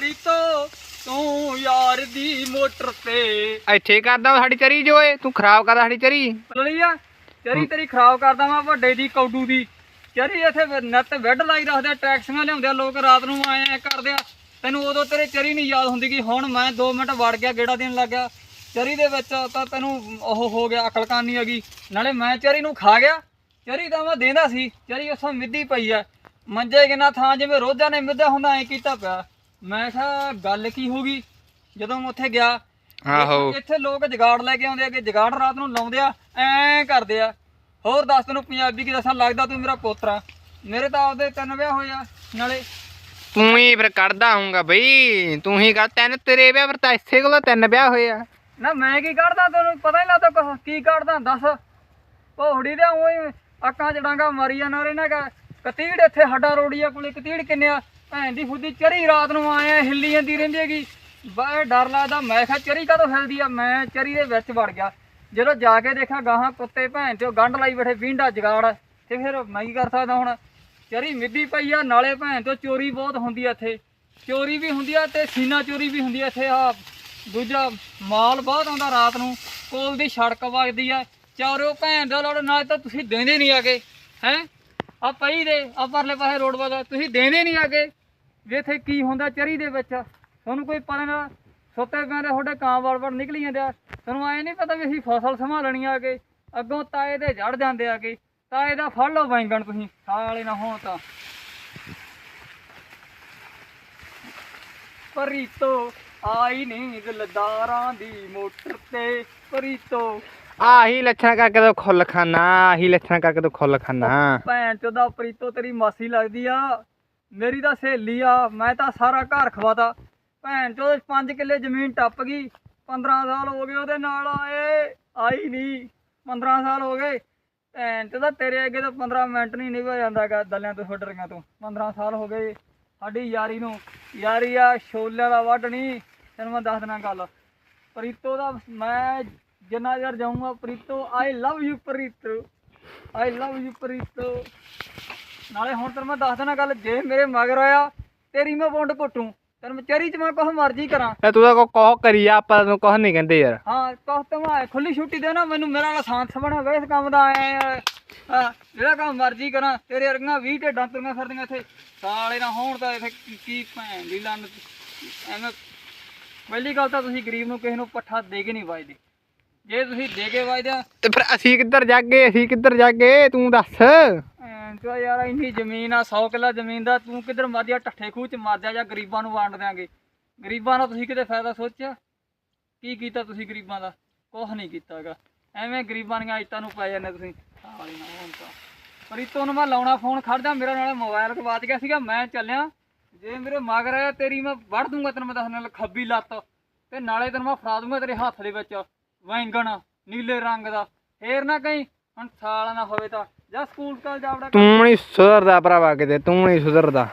ਰੀਤੋ ਤੂੰ ਯਾਰ ਦੀ ਮੋਟਰ ਤੇ। ਇੱਥੇ ਕਰਦਾ ਸਾਡੀ ਚਰੀ ਜੋ ਏ ਤੂੰ ਖਰਾਬ ਕਰਦਾ ਸਾਡੀ ਚਰੀ। ਲਈ ਆ ਚਰੀ ਤੇਰੀ ਖਰਾਬ ਕਰਦਾ ਮੈਂ ਵੱਡੇ ਦੀ ਕੌਡੂ ਦੀ। ਚਰੀ ਇੱਥੇ ਨੱਤ ਬੈੱਡ ਲਾਈ ਰੱਖਦੇ ਆ, ਟੈਕਸੀਆਂ ਲਿਆਉਂਦੇ ਆ ਲੋਕ ਰਾਤ ਨੂੰ ਆਏ ਐ ਕਰਦੇ ਆ। ਤੈਨੂੰ ਉਦੋਂ ਤੇਰੇ ਚਰੀ ਨਹੀਂ ਯਾਦ ਹੁੰਦੀ ਕਿ ਹੁਣ ਮੈਂ 2 ਮਿੰਟ ਵੜ ਗਿਆ ਗੇੜਾ ਦੇਣ ਲੱਗ ਗਿਆ ਚਰੀ ਦੇ ਵਿੱਚ ਤਾਂ ਤੈਨੂੰ ਉਹ ਹੋ ਗਿਆ ਅਕਲ ਕਾਨੀ ਹੈਗੀ। ਨਾਲੇ ਮੈਂ ਚਰੀ ਨੂੰ ਖਾ ਗਿਆ ਚਰੀ ਤਾਂ ਮੈਂ ਦੇਂਦਾ ਸੀ ਚਰੀ ਉਸੋਂ ਮਿੱਦੀ ਪਈ ਆ। ਮੰਜੇ ਕਿੰਨਾ ਥਾਂ ਜਿਵੇਂ ਰੋਜ਼ਾਂ ਨੇ ਮਿੱਧਾ ਹੁੰਦਾ ਐ ਕੀਤਾ ਪਿਆ। ਮੈਂ ਕਿਹਾ ਗੱਲ ਕੀ ਹੋ ਗਈ? ਜਦੋਂ ਮੈਂ ਉੱਥੇ ਗਿਆ ਆਹੋ। ਇੱਥੇ ਲੋਕ ਜਗਾੜ ਲੈ ਕੇ ਆਉਂਦੇ ਆ ਕਿ ਜਗਾੜ ਰਾਤ ਨੂੰ ਲਾਉਂਦੇ ਆ ਐਂ ਕਰਦੇ ਆ। ਹੋਰ ਦੱਸ ਤੈਨੂੰ ਪੰਜਾਬੀ ਕੀ ਦੱਸਾਂ? ਲੱਗਦਾ ਤੂੰ ਮੇਰਾ ਪੋਤਰਾ। ਮੇਰੇ ਤਾਂ ਆਪਦੇ ਤਿੰਨ ਵਿਆਹ ਹੋਏ ਆ ਨਾਲੇ ਤੂੰ ਹੀ ਫਿਰ ਕੱਢਦਾ ਆਉਂਗਾ ਬਈ। ਤੂੰ ਹੀ ਕਰ ਤਿੰਨ ਤੇਰੇ ਵਿਆਹ ਫਿਰ ਤਾਂ ਇਸੇ ਕੋਲ ਤਿੰਨ ਵਿਆਹ ਹੋਏ ਆ। ਨਾ ਮੈਂ ਕੀ ਕੱਢਦਾ ਤੈਨੂੰ? ਪਤਾ ਹੀ ਲੱਗਦਾ ਕੁਛ। ਕੀ ਕੱਢਦਾ? ਦੱਸ। ਭੋੜੀ ਦੇ ਉਹੀ ਅੱਕਾਂ ਚ ਡਾਂਗਾ ਮਾਰੀ ਜਾਂਦਾ ਰੇ ਨਾ ਕਤੀੜ ਇੱਥੇ ਹੱਡਾ ਰੋੜੀਆ ਕੋਲੇ ਕਤੀੜ ਕਿੰਨੇ ਆ? ਭੈਣ ਦੀ ਫੁੱਦੀ ਚਰੀ ਰਾਤ ਨੂੰ ਆਇਆ ਹਿੱਲੀ ਜਾਂਦੀ ਰਹਿੰਦੀ ਹੈਗੀ। ਬੜਾ ਡਰ ਲੱਗਦਾ, ਮੈਂ ਕਿਹਾ ਚਰੀ ਕਦੋਂ ਹਿਲਦੀ ਆ? ਮੈਂ ਚਰੀ ਦੇ ਵਿੱਚ ਵੜ ਗਿਆ। ਜਦੋਂ ਜਾ ਕੇ ਦੇਖਿਆ ਗਾਹਾਂ ਕੁੱਤੇ ਭੈਣ ਚੋ ਗੰਢ ਲਾਈ ਬੈਠੇ, ਵੀਂਡਾ ਜਗਾੜ। ਤੇ ਫਿਰ ਮੈਂ ਕੀ ਕਰ ਸਕਦਾ ਹੁਣ? ਚਰੀ ਮਿੱਦੀ ਪਈ ਆ, ਨਾਲੇ ਭੈਣ ਤੋਂ ਚੋਰੀ ਬਹੁਤ ਹੁੰਦੀ ਆ ਇੱਥੇ। ਚੋਰੀ ਵੀ ਹੁੰਦੀ ਆ ਤੇ ਸੀਨਾ ਚੋਰੀ ਵੀ ਹੁੰਦੀ ਆ ਇੱਥੇ ਆ। ਦੂਜਾ ਮਾਲ ਬਹੁਤ ਆਉਂਦਾ ਰਾਤ ਨੂੰ, ਕੋਲ ਦੀ ਸੜਕ ਵਗਦੀ ਆ। ਚਾਰੋਂ ਭੈਣ ਦਾ ਲੋੜ, ਨਾਲ ਤਾਂ ਤੁਸੀਂ ਦੇਂਦੇ ਨਹੀਂ ਆਗੇ ਹੈ? ਆ ਪਈ ਦੇ, ਆ ਪਰਲੇ ਪਾਸੇ ਰੋਡ ਵਗਾ ਤੁਸੀਂ ਦੇਂਦੇ ਨਹੀਂ ਆਗੇ ਵੀ ਇੱਥੇ ਕੀ ਹੁੰਦਾ ਚਰੀ ਦੇ ਵਿੱਚ ਤੁਹਾਨੂੰ ਕੋਈ ਪਤਾ ਨਾ ਸੁੱਤੇ ਪਿਆਂ ਤੁਹਾਡੇ ਕਾਂ ਵੜ ਨਿਕਲੀ ਜਾਂਦੇ ਆ। ਤੁਹਾਨੂੰ ਐ ਨਹੀਂ ਪਤਾ ਵੀ ਅਸੀਂ ਫਸਲ ਸੰਭਾਲਣੀ ਆ ਕੇ ਅੱਗੋਂ ਤਾਏ ਦੇ ਜੜ ਜਾਂਦੇ ਆ ਕੇ ਤਾਏ ਦਾ ਫੜ ਲਓ ਬੈਂਗਣ ਤੁਸੀਂ ਸਾਲੇ ਨਾ ਹੋਣ ਤਾਂ। ਪਰੀਤੋ ਆਈ ਨਹੀਂ ਦਿਲਦਾਰਾਂ ਦੀ ਮੋਟਰ ਤੇ ਪਰੀਤੋ। ਆਹੀ ਲੱਛਣ ਕਰਕੇ ਤੂੰ ਖੁੱਲ ਖਾਨਾ ਆਹੀ ਲੱਛਣ ਕਰਕੇ ਤੂੰ ਖੁੱਲ ਖਾਨਾ ਭੈਣ ਚੋਦਾ ਪ੍ਰੀਤੋ ਤੇਰੀ ਮਾਸੀ ਲੱਗਦੀ ਆ। ਮੇਰੀ ਤਾਂ ਸਹੇਲੀ ਆ, ਮੈਂ ਤਾਂ ਸਾਰਾ ਘਰ ਖਵਾਤਾ। ਭੈਣ ਚੋਦ 5 ਕਿੱਲੇ ਜ਼ਮੀਨ ਟੱਪ ਗਈ। 15 ਸਾਲ ਹੋ ਗਏ ਉਹਦੇ ਨਾਲ ਆਏ, ਆਈ ਨਹੀਂ। 15 ਸਾਲ ਹੋ ਗਏ। ਭੈਣ ਚੋਦਾ, ਤੇਰੇ ਅੱਗੇ ਤਾਂ 15 ਮਿੰਟ ਨਹੀਂ ਨਿਭਾ ਜਾਂਦਾਗਾ ਦਲਿਆਂ ਤੋਂ, ਛੁੱਟਰੀਆਂ ਤੋਂ। 15 ਸਾਲ ਹੋ ਗਏ ਸਾਡੀ ਯਾਰੀ ਨੂੰ। ਯਾਰੀ ਆ, ਛੋਲਿਆਂ ਦਾ ਵੱਢ ਨਹੀਂ। ਤੈਨੂੰ ਮੈਂ ਦੱਸ ਦਿਨਾ ਗੱਲ। ਪ੍ਰੀਤੋ ਦਾ ਮੈਂ ਜਿੰਨਾ ਯਾਰ ਜਾਊਂਗਾ, Preeto I love you Preeto. I love you Preeto. ਨਾਲੇ ਹੁਣ ਤੈਨੂੰ ਮੈਂ ਦੱਸ ਦੇਣਾ ਗੱਲ ਜੇ ਮੇਰੇ ਮਗਰ ਆਇਆ ਤੇਰੀ ਮੈਂ ਵੰਡ ਘੁੱਟੂ ਤੈਨੂੰ ਮੈਂ ਚਰੀ ਚ ਮੈਂ ਕੁਛ ਮਰਜ਼ੀ ਕਰਾਂ। ਤੇ ਤੂੰ ਤਾਂ ਕੋ ਕੋ ਕਰੀ ਆ ਆਪਾਂ ਤੈਨੂੰ ਕੁਝ ਨਹੀਂ ਕਹਿੰਦੇ ਯਾਰ। ਹਾਂ ਕੁਛ ਤੇ ਮੈਂ ਖੁੱਲੀ ਛੁੱਟੀ ਦੇ ਨਾ ਮੈਨੂੰ ਮੇਰਾ ਲਾਇਸੈਂਸ ਬਣਾ ਵੇ ਇਸ ਕੰਮ ਦਾ ਆਇਆ ਹਾਂ ਜਿਹੜਾ ਕੰਮ ਮਰਜ਼ੀ ਕਰਾਂ ਤੇਰੇ ਵਰਗੀਆਂ 20 ਢੇਡਾਂ ਤੁਰੀਆਂ ਫਿਰਦੀਆਂ ਇੱਥੇ। ਸਾਲੇ ਨਾ ਹੋਣ ਤਾਂ ਇੱਥੇ ਕੀ- ਕੀ ਭੈਣ ਦੀ ਲੰਨ ਐਵੇਂ ਪਹਿਲੀ ਗੱਲ ਤਾਂ ਤੁਸੀਂ ਗਰੀਬ ਨੂੰ ਕਿਸੇ ਨੂੰ ਪੱਠਾ ਦੇ ਕੇ ਨਹੀਂ ਵਾਜਦੇ। ਜੇ ਤੁਸੀਂ ਦੇ ਕੇ ਵਾਜਦੇ ਤੇ ਫਿਰ ਅਸੀਂ ਕਿੱਧਰ ਜਾਗੇ ਅਸੀਂ ਕਿੱਧਰ ਜਾਗੇ ਤੂੰ ਦੱਸ। ਐਂ ਯਾਰ, ਇੰਨੀ ਜ਼ਮੀਨ ਆ 100 ਕਿੱਲਾ ਜ਼ਮੀਨ ਦਾ, ਤੂੰ ਕਿੱਧਰ ਮਰ ਜਾ ਠੱਠੇ ਖੂਹ ਚ ਮਰ ਜਾ ਜਾਂ ਗਰੀਬਾਂ ਨੂੰ ਵੰਡ ਦਿਆਂਗੇ? ਗਰੀਬਾਂ ਦਾ ਤੁਸੀਂ ਕਿਤੇ ਫਾਇਦਾ ਸੋਚਿਆ? ਕੀ ਕੀਤਾ ਤੁਸੀਂ ਗਰੀਬਾਂ ਦਾ? ਕੁਛ ਨਹੀਂ ਕੀਤਾਗਾ ਐਵੇਂ ਗਰੀਬਾਂ ਦੀਆਂ ਇੱਟਾਂ ਨੂੰ ਪੈ ਜਾਂਦੇ ਤੁਸੀਂ। ਸਾਲੀ ਨਾ, ਹੋਣ ਤਾਂ। ਪ੍ਰੀਤੋ ਨੂੰ ਮੈਂ ਲਾਉਣਾ ਫੋਨ ਖੜ ਜਾ, ਮੇਰਾ ਨਾਲੇ ਮੋਬਾਈਲ ਗਵਾਚ ਗਿਆ ਸੀਗਾ, ਮੈਂ ਚੱਲਿਆ। ਜੇ ਮੇਰੇ ਮਗਰ ਆਇਆ, ਤੇਰੀ ਮੈਂ ਵੜ ਦੂੰਗਾ ਤੈਨੂੰ, ਮੈਂ ਦੱਸ ਨਾਲ ਖੱਬੀ ਲੱਤ। ਤੇ ਨਾਲੇ ਤੈਨੂੰ ਮੈਂ ਫੜਾ ਦੂੰਗਾ ਤੇਰੇ ਹੱਥ ਦੇ ਵਿੱਚ। ਵੈਂਗਣ, ਨੀਲੇ ਰੰਗ ਦਾ। ਫੇਰ ਨਾ ਕਹੀਂ, ਹੁਣ ਸਾਲਾ ਨਾ ਹੋਵੇ ਤਾਂ। ਜਾਂ ਸਕੂਲ ਕਾਲ ਜਾਵੜਾ ਤੂੰ ਨਹੀਂ ਸੁਧਰਦਾ ਭਰਾਵਾ ਕਿਤੇ ਤੂੰ ਨਹੀਂ ਸੁਧਰਦਾ।